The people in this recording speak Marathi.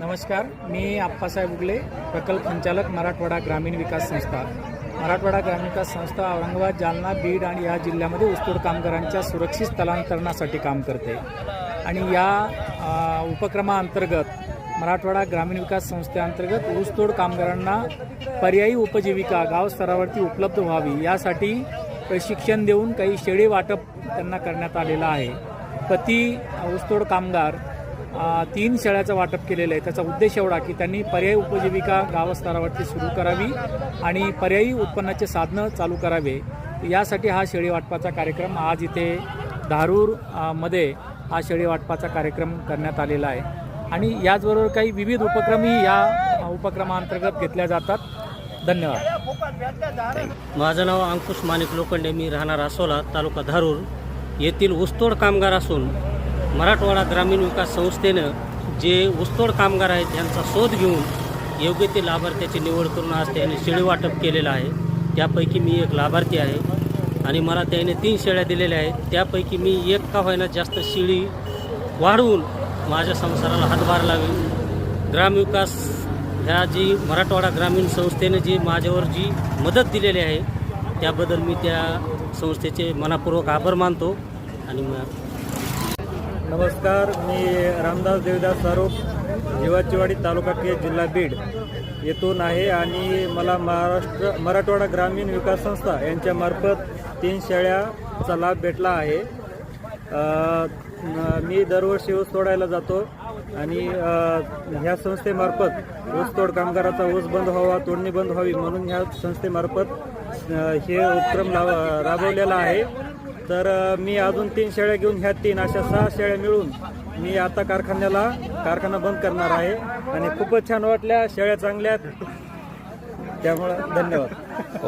नमस्कार मी आप्पासाहेब उगले प्रकल्प संचालक मराठवाडा ग्रामीण विकास संस्था. मराठवाडा ग्रामीण विकास संस्था औरंगाबाद जालना बीड आणि या जिल्ह्यामध्ये ऊसतोड कामगारांच्या सुरक्षित स्थलांतरणासाठी काम करते. आणि या उपक्रमाअंतर्गत मराठवाडा ग्रामीण विकास संस्थेअंतर्गत ऊसतोड कामगारांना पर्यायी उपजीविका गाव स्तरावरती उपलब्ध व्हावी यासाठी प्रशिक्षण देऊन काही शेळी वाटप त्यांना करण्यात आलेलं आहे. प्रति ऊसतोड कामगार तीन शेळ्याचं वाटप केलेलं आहे. त्याचा उद्देश एवढा की त्यांनी पर्यायी उपजीविका गावस्तरावरती सुरू करावी आणि पर्यायी उत्पन्नाचे साधनं चालू करावे. यासाठी हा शेळी वाटपाचा कार्यक्रम आज इथे धारूरमध्ये हा शेळी वाटपाचा कार्यक्रम करण्यात आलेला आहे. आणि याचबरोबर काही विविध उपक्रमही या उपक्रमांतर्गत घेतल्या जातात. धन्यवाद. माझं नाव अंकुश माणिक लोखंडे. मी राहणार असोला तालुका धारूर. येथील ऊसतोड कामगार असून मराठवाडा ग्रामीण विकास संस्थेनं जे ऊसतोड कामगार आहेत यांचा शोध घेऊन योग्य ते लाभार्थ्याची निवड करून आज त्याने शेळी वाटप केलेलं आहे. त्यापैकी मी एक लाभार्थी आहे आणि मला त्याने तीन शेळ्या दिलेल्या आहेत. त्यापैकी मी एक का होईना जास्त शेळी वाढवून माझ्या संसाराला हातभार लावेल ग्रामविकास ह्या जी मराठवाडा ग्रामीण संस्थेने जी माझ्यावर जी मदत दिलेली आहे त्याबद्दल मी त्या संस्थेचे मनापूर्वक आभार मानतो आणि नमस्कार मी रामदास देवदास सारोप जीवाचीवाडी तालुका के जिल्हा बीड येथून आहे आणि मला महाराष्ट्र मराठवाडा ग्रामीण विकास संस्था यांच्यामार्फत तीन शेळ्याचा लाभ भेटला आहे. मी दरवर्षी ऊस तोडायला जातो आणि ह्या संस्थेमार्फत ऊस तोड कामगाराचा ऊस बंद व्हावा तोडणी बंद व्हावी म्हणून ह्या संस्थेमार्फत हे उपक्रम लाव राबवलेला आहे. तर मी अजून तीन शेळ्या घेऊन ह्या तीन अशा सहा शेळ्या मिळून मी आता कारखान्याला कारखाना बंद करणार आहे. आणि खूपच छान वाटल्या शेळ्या चांगल्या आहेत. त्यामुळं धन्यवाद.